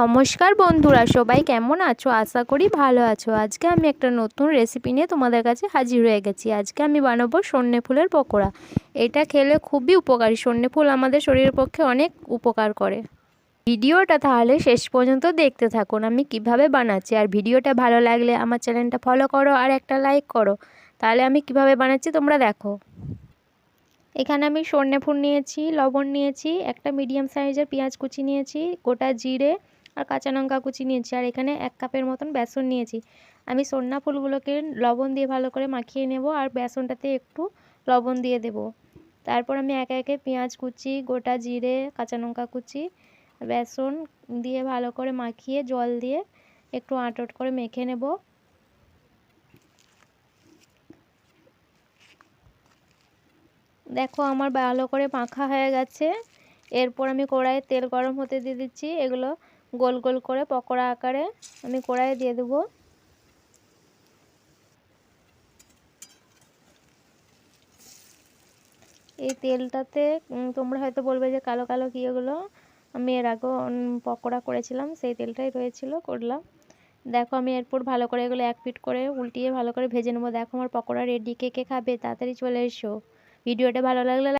নমস্কার বন্ধুরা, সবাই কেমন আছো? আশা করি ভালো আছো। আজকে আমি একটা নতুন রেসিপি নিয়ে তোমাদের কাছে হাজির হয়ে গেছি। আজকে আমি বানাবো সন্নে ফুলের পকোড়া। এটা খেলে খুবই উপকারী। সন্নে ফুল আমাদের শরীরের পক্ষে অনেক উপকার করে। ভিডিওটা তাহলে শেষ পর্যন্ত দেখতে থাকুন। আমি কীভাবে বানাচ্ছি? আর ভিডিওটা ভালো লাগলে আমার চ্যানেলটা ফলো করো আর একটা লাইক করো। তাহলে আমি কীভাবে বানাচ্ছি তোমরা দেখো। এখানে আমি সর্ষে ফুল নিয়েছি, লবণ নিয়েছি, একটা মিডিয়াম সাইজের পেঁয়াজ কুচি নিয়েছি, গোটা জিরে আর কাঁচা লঙ্কা কুচি নিয়েছি আর এখানে এক কাপের মতন বেসন নিয়েছি। আমি সন্না ফুলগুলোকে লবণ দিয়ে ভালো করে মাখিয়ে নেব আর বেসনটাতে একটু লবণ দিয়ে দেব। তারপর আমি একে একে পেঁয়াজ কুচি, গোটা জিরে, কাঁচা লঙ্কা কুচি, বেসন দিয়ে ভালো করে মাখিয়ে জল দিয়ে একটু আঁটট করে মেখে নেব। দেখো আমার ভালো করে মাখা হয়ে গেছে। এরপর আমি কড়াইয়ে তেল গরম হতে দিয়ে দিচ্ছি। এগুলো গোল গোল করে পকোড়া আকারে আমি কড়াইয়ে দিয়ে দেবো। এই তেলটাতে তোমরা হয়তো বলবে যে কালো কালো কি এগুলো? আমি এর আগেও পকোড়া করেছিলাম, সেই তেলটাই রয়েছিল, করলাম। দেখো আমি এরপর ভালো করে এগুলো এক পিট করে উল্টিয়ে ভালো করে ভেজে নেব। দেখো আমার পকোড়া রেডি কে কে খাবে? তাড়াতাড়ি চলে এসো। ভিডিওটা ভালো লাগলে